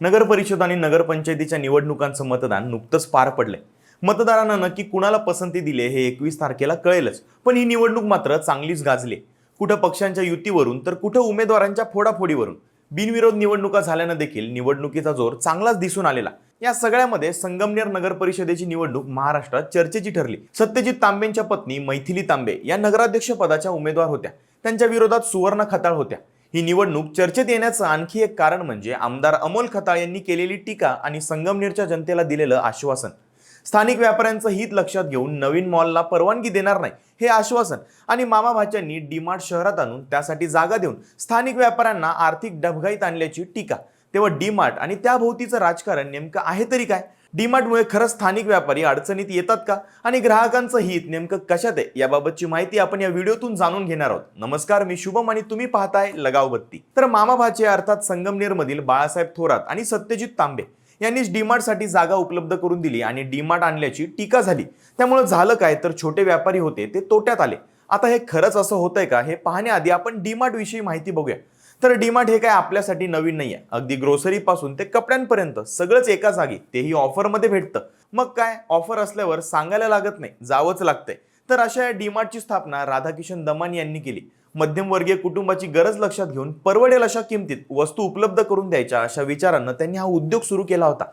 नगर परिषद आणि नगरपंचायतीच्या निवडणुकांचं मतदान नुकतंच पार पडलंय. मतदारांना नक्की कुणाला पसंती दिली हे एकवीस तारखेला कळेलच. पण ही निवडणूक मात्र चांगलीच गाजली. कुठं पक्षांच्या युतीवरून तर कुठं उमेदवारांच्या फोडाफोडीवरून. बिनविरोध निवडणुका झाल्यानं देखील निवडणुकीचा जोर चांगलाच दिसून आलेला. या सगळ्यामध्ये संगमनेर नगर परिषदेची निवडणूक महाराष्ट्रात चर्चेची ठरली. सत्यजित तांबेंच्या पत्नी मैथिली तांबे या नगराध्यक्ष पदाच्या उमेदवार होत्या. त्यांच्या विरोधात सुवर्ण खताळ होत्या. ही निवडणूक चर्चेत येण्याचं आणखी एक कारण म्हणजे आमदार अमोल खताळ यांनी केलेली टीका आणि संगमनेरच्या जनतेला दिलेलं आश्वासन. स्थानिक व्यापाऱ्यांचं हित लक्षात घेऊन नवीन मॉलला परवानगी देणार नाही हे आश्वासन आणि मामा भाच्यांनी डीमार्ट शहरात आणून त्यासाठी जागा देऊन स्थानिक व्यापाऱ्यांना आर्थिक डबघाईत आणल्याची टीका. तेव्हा डीमार्ट आणि त्याभोवतीचं राजकारण नेमकं आहे तरी काय? डीमार्टमुळे खरंच स्थानिक व्यापारी अडचणीत येतात का? आणि ग्राहकांचं हित नेमकं कशात आहे? याबाबतची माहिती आपण या व्हिडिओतून जाणून घेणार आहोत. नमस्कार मी शुभम आणि तुम्ही पाहताय लगाव बत्ती. तर मामाभाचे अर्थात संगमनेरमधील बाळासाहेब थोरात आणि सत्यजित तांबे यांनीच डीमार्टसाठी जागा उपलब्ध करून दिली आणि डीमार्ट आणल्याची टीका झाली. त्यामुळे झालं काय? तर छोटे व्यापारी होते ते तोट्यात आले. आता हे खरंच असं होतंय का? हे पाहण्याआधी आपण डीमार्ट विषयी माहिती बघूया. तर डीमार्ट हे काय आपल्यासाठी नवीन नाही आहे अगदी ग्रोसरीपासून ते कपड्यांपर्यंत सगळंच एका जागी तेही ऑफरमध्ये भेटतं. मग काय? ऑफर असल्यावर सांगायला लागत नाही जावंच लागतंय. तर अशा या डीमार्टची स्थापना राधाकिशन दमान यांनी केली. मध्यमवर्गीय कुटुंबाची गरज लक्षात घेऊन परवडेल अशा किमतीत वस्तू उपलब्ध करून द्यायच्या अशा विचारानं त्यांनी हा उद्योग सुरू केला होता.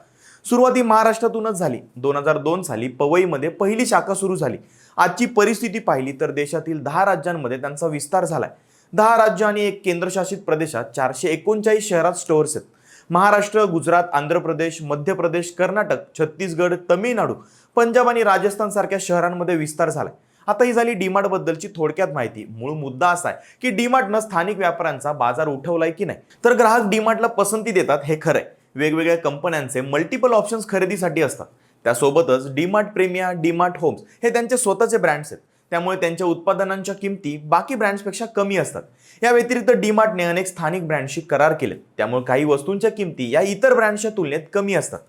सुरुवाती महाराष्ट्रातूनच झाली. दोन हजार दोन साली पवईमध्ये पहिली शाखा सुरू झाली. आजची परिस्थिती पाहिली तर देशातील दहा राज्यांमध्ये त्यांचा विस्तार झालाय. दहा राज्य आणि एक केंद्रशासित प्रदेशात चारशे एकोणचाळीस शहरात स्टोअर्स आहेत. महाराष्ट्र गुजरात आंध्र प्रदेश मध्य प्रदेश कर्नाटक छत्तीसगड तमिळनाडू पंजाब आणि राजस्थान सारख्या शहरांमध्ये विस्तार झालाय. आता ही झाली डीमार्ट बद्दलची थोडक्यात माहिती. मूळ मुद्दा असा आहे की डीमार्टनं स्थानिक व्यापाऱ्यांचा बाजार उठवलाय की नाही? तर ग्राहक डीमार्टला पसंती देतात हे खरंय. वेगवेगळ्या कंपन्यांचे मल्टिपल ऑप्शन्स खरेदीसाठी असतात. त्यासोबतच डीमार्ट प्रेमिया डीमार्ट होम्स हे त्यांचे स्वतःचे ब्रँड्स आहेत. त्यामुळे त्यांच्या उत्पादनांच्या किमती बाकी ब्रँड्सपेक्षा कमी असतात. या व्यतिरिक्त डीमार्टने अनेक स्थानिक ब्रँडशी करार केले. त्यामुळे काही वस्तूंच्या किमती या इतर ब्रँडच्या तुलनेत कमी असतात.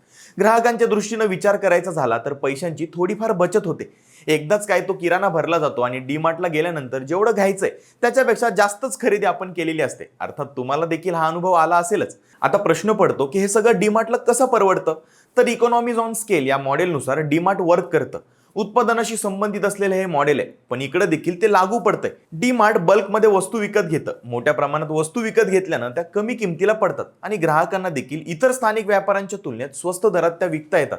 ग्राहकांच्या दृष्टीनं विचार करायचा झाला तर पैशांची थोडीफार बचत होते. एकदाच काय तो किराणा भरला जातो आणि डीमार्टला गेल्यानंतर जेवढं घ्यायचंय त्याच्यापेक्षा जास्तच खरेदी आपण केलेली असते. अर्थात तुम्हाला देखील हा अनुभव आला असेलच. आता प्रश्न पडतो की हे सगळं डीमार्टला कसं परवडतं? तर इकॉनॉमीज ऑन स्केल या मॉडेलनुसार डीमार्ट वर्क करतं. उत्पादनाशी संबंधित असलेलं हे मॉडेल आहे. पण इकडे देखील ते लागू पडतंय. डीमार्ट बल्कमध्ये वस्तू विकत घेतं. मोठ्या प्रमाणात वस्तू विकत घेतल्यानं त्या कमी किमतीला पडतात. आणि ग्राहकांना देखील इतर स्थानिक व्यापाऱ्यांच्या तुलनेत स्वस्त दरात त्या विकता येतात.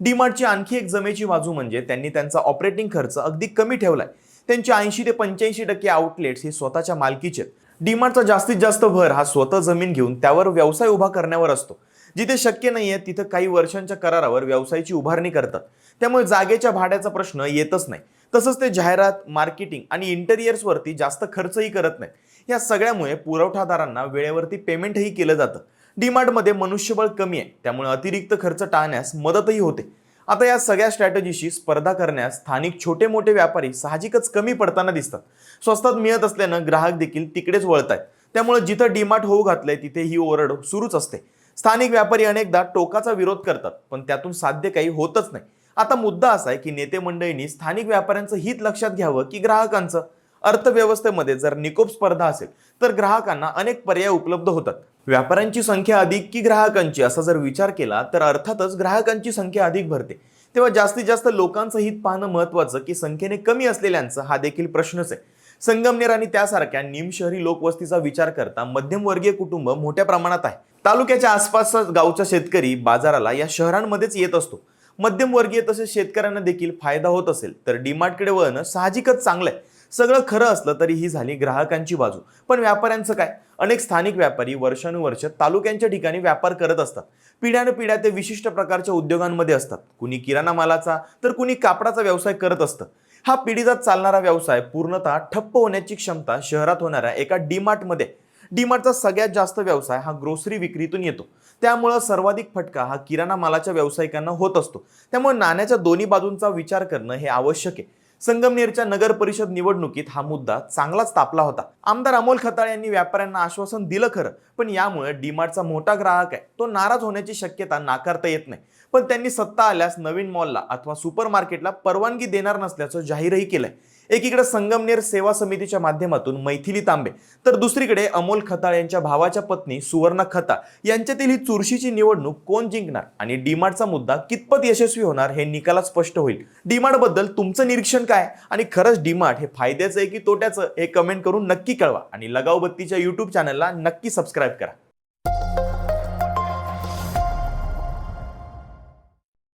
डी मार्टची आणखी एक जमेची बाजू म्हणजे त्यांनी त्यांचा ऑपरेटिंग खर्च अगदी कमी ठेवलाय. त्यांचे ऐंशी ते पंच्याऐंशी टक्के आउटलेट्स हे स्वतःच्या मालकीचे आहेत. डीमार्टचा जास्तीत जास्त भर हा स्वतः जमीन घेऊन त्यावर व्यवसाय उभा करण्यावर असतो. जिथे शक्य नाहीये तिथं काही वर्षांच्या करारावर व्यवसायाची उभारणी करतात. त्यामुळे जागेच्या भाड्याचा प्रश्न येतच नाही. तसंच ते जाहिरात मार्केटिंग आणि इंटेरियर्सवरती जास्त खर्चही करत नाहीत. या सगळ्यामुळे पुरवठादारांना वेळेवरती पेमेंटही केलं जातं. डीमार्टमध्ये मनुष्यबळ कमी आहे. त्यामुळे अतिरिक्त खर्च टाळण्यास मदतही होते. आता या सगळ्या स्ट्रॅटेजीशी स्पर्धा करण्यास स्थानिक छोटे मोठे व्यापारी साहजिकच कमी पडताना दिसतात. स्वस्तात मिळत असल्यानं ग्राहक देखील तिकडेच वळत आहेत त्यामुळे जिथं डीमार्ट होऊ घातलंय तिथे ही ओरड सुरूच असते. स्थानिक व्यापारी अनेकदा टोकाचा विरोध करतात पण त्यातून साध्य काही होतच नाही. आता मुद्दा असा आहे की नेते मंडळींनी स्थानिक व्यापाऱ्यांचं हित लक्षात घ्यावं की ग्राहकांचं? अर्थव्यवस्थेमध्ये जर निकोप स्पर्धा असेल तर ग्राहकांना अनेक पर्याय उपलब्ध होतात. व्यापाऱ्यांची संख्या अधिक की ग्राहकांची? असा जर विचार केला तर अर्थातच ग्राहकांची संख्या अधिक भरते. तेव्हा जास्तीत जास्त लोकांचं हित पाहणं महत्वाचं की संख्येने कमी असलेल्यांचं हा देखील प्रश्नच आहे. संगमनेर आणि त्यासारख्या निमशहरी लोकवस्तीचा विचार करता मध्यमवर्गीय कुटुंब मोठ्या प्रमाणात आहे. तालुक्याच्या आसपासचा गावचा शेतकरी बाजाराला या शहरांमध्येच येत असतो. मध्यमवर्गीय तसेच शेतकऱ्यांना देखील फायदा होत असेल तर डीमार्टकडे वळणं साहजिकच चांगलं आहे सगळं खरं असलं तरी ही झाली ग्राहकांची बाजू. पण व्यापाऱ्यांचं काय? अनेक स्थानिक व्यापारी वर्षानुवर्ष तालुक्यांच्या ठिकाणी व्यापार करत असतात. पिढ्यानुपिढ्या ते विशिष्ट प्रकारच्या उद्योगांमध्ये असतात. कुणी किराणा मालाचा तर कुणी कापडाचा व्यवसाय करत असतं. हा पिढीजात चालणारा व्यवसाय पूर्णतः ठप्प होण्याची क्षमता शहरात होणाऱ्या एका डीमार्टमध्ये डीमार्टचा सगळ्यात जास्त व्यवसाय हा ग्रोसरी विक्रीतून येतो. त्यामुळं सर्वाधिक फटका हा किराणा मालाच्या व्यावसायिकांना होत असतो. त्यामुळे नाण्याच्या दोन्ही बाजूंचा विचार करणं हे आवश्यक आहे. संगमनेरच्या नगर परिषद निवडणुकीत हा मुद्दा चांगलाच तापला होता. आमदार अमोल खताळ यांनी व्यापाऱ्यांना आश्वासन दिलं खरं पण यामुळे डीमार्टचा मोठा ग्राहक आहे. तो नाराज होण्याची शक्यता नाकारता येत नाही. पण त्यांनी सत्ता आल्यास नवीन मॉलला अथवा सुपर मार्केटला परवानगी देणार नसल्याचं जाहीरही केलंय. एकीकडे संगमनेर सेवा समितीच्या माध्यमातून मैथिली तांबे तर दुसरीकडे अमोल खताळ यांच्या भावाच्या पत्नी सुवर्णा खताळ यांच्यातील ही चुरशीची निवडणूक कोण जिंकणार आणि डीमार्टचा मुद्दा कितपत यशस्वी होणार हे निकालात स्पष्ट होईल. डीमार्टबद्दल तुमचं निरीक्षण काय? आणि खरंच डीमार्ट हे फायद्याचं आहे की तोट्याचं हे कमेंट करून नक्की कळवा आणि लगावबत्तीच्या युट्यूब चॅनलला नक्की सबस्क्राईब करा.